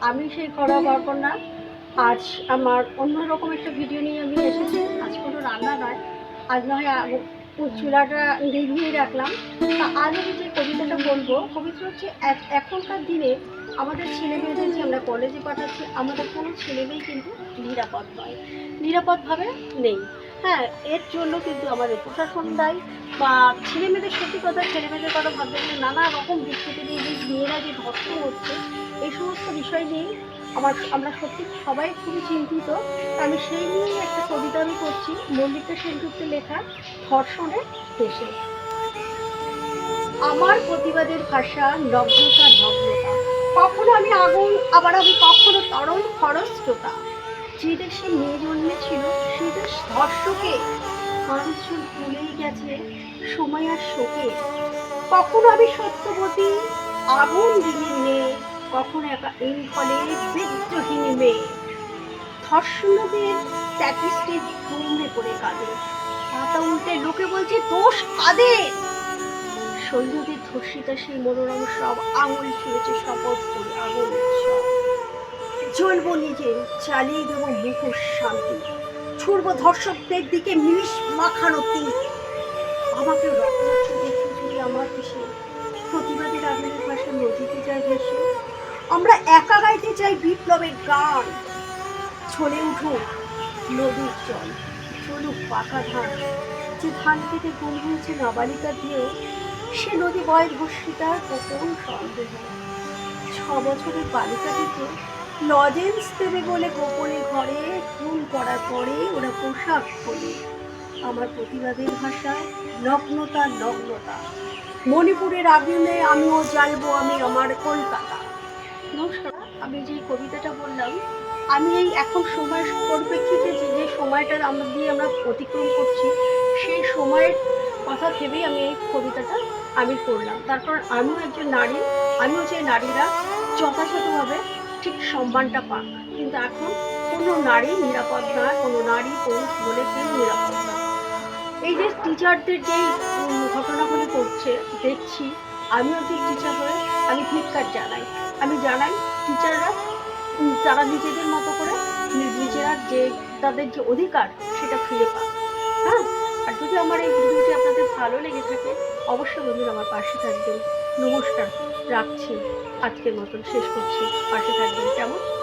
আমি সেই ঘরোয়া না। আজ আমার অন্যরকম একটা ভিডিও নিয়ে আমি এসেছি। আজ কোনো রান্না নয়। আজ নয় আগ- চুলাটা নিভিয়ে রাখলাম। তা আজ আমি যে কবিতাটা বলব, কবিতা হচ্ছে এখনকার দিনে আমাদের ছেলে মেয়েদের যে আমরা কলেজে পাঠাচ্ছি, আমাদের কোনো ছেলে মেয়ে কিন্তু নিরাপদ নয়। নিরাপদভাবে নেই। হ্যাঁ এর জন্য কিন্তু আমাদের প্রশাসন দায়ী বা ছেলে মেয়েদের সত্যি কথা ছেলে মেয়েদের কথা ভাবতে গেলে নানা রকম দিক থেকে যে মেয়েরা যে ধর্ষণ হচ্ছে, এই সমস্ত বিষয় নিয়েই আমার, আমরা সত্যি সবাই খুবই চিন্তিত। আমি সেই নিয়েই একটা কবিতা আমি করছি মল্লিকা সেনগুপ্তের লেখা, ধর্ষণের দেশে। আমার প্রতিবাদের ভাষা নগ্নতা নগ্নতা। কখনো আমি আগুন, আবার আমি কখনো তরল খরস্রোতা। যে দেশে মেয়ে জন্মেছিল, সে দেশ ধর্ষকে। মানুষজন ভুলেই গেছে, সময় আর শোকে। কখনো আমি সত্যবতী, আগুন দিনের মেয়ে, কখনো একা এই ফলে বিদ্রোহিনী মেয়ে। ধর্ষণদের স্ট্যাটিস্টিক ঘুমে পড়ে কাঁদে। পাতা উল্টে লোকে বলছে, দোষ কাদের সৈন্যদের ধর্ষিতা সেই মনোরম সব আঙুল ছুঁড়েছে শপথ করে। উৎসব জ্বলবো নিজে চালিয়ে দেবো মুখোশ শান্তি। ছুড়ব ধর্ষকদের দিকে মিশ মাখানো তীর আমাকে রক্ত দেখে যদি আমার দেশে প্রতিবাদের আগুনের ভাষা নদীতে যায় ভেসে, আমরা একা গাইতে চাই বিপ্লবের গান। ছড়ে উঠুক নদীর জল, চলুক পাকা ধান। যে ধান কেটে গুম হয়েছে নাবালিকা দিয়ে, সে নদী বয় ধর্ষিতার গোপন সন্দেহ? ছ বছরের বালিকাটিকে লজেন্স দেবে বলে গোপনে ঘরে খুন করার পরে ওরা পোশাক খোলে আমার প্রতিবাদের ভাষা, নগ্নতা নগ্নতা। মণিপুরের আগুনে আমিও জ্বালবো আমি আমার কলকাতা। নমস্কার, আমি যে কবিতাটা বললাম, আমি এই এখন সময় পরিপ্রেক্ষিতে যে যে সময়টা আমরা দিয়ে আমরা অতিক্রম করছি, সেই সময়ের কথা ভেবেই আমি এই কবিতাটা আমি করলাম তারপর আমিও একজন নারী, আমিও যে নারীরা যথাযথভাবে ঠিক সম্মানটা পাক। কিন্তু এখন কোনো নারী নিরাপদ না, কোনো নারী পুরুষ বলে কেউ নিরাপদ না। এই যে টিচারদের যেই ঘটনাগুলি করছে দেখছি, আমিও যে টিচার হয়ে আমি ধিক্কার জানাই। আমি জানাই টিচাররা তারা নিজেদের মতো করে নিজেরা যে, তাদের যে অধিকার, সেটা ফিরে আর যদি আমার এই ভিডিওটি আপনাদের ভালো লেগে থাকে, অবশ্যই বন্ধুরা আমার পাশে থাকবেন। নমস্কার, রাখছি। আজকের মতন শেষ করছি। পাশে থাকবেন। কেমন?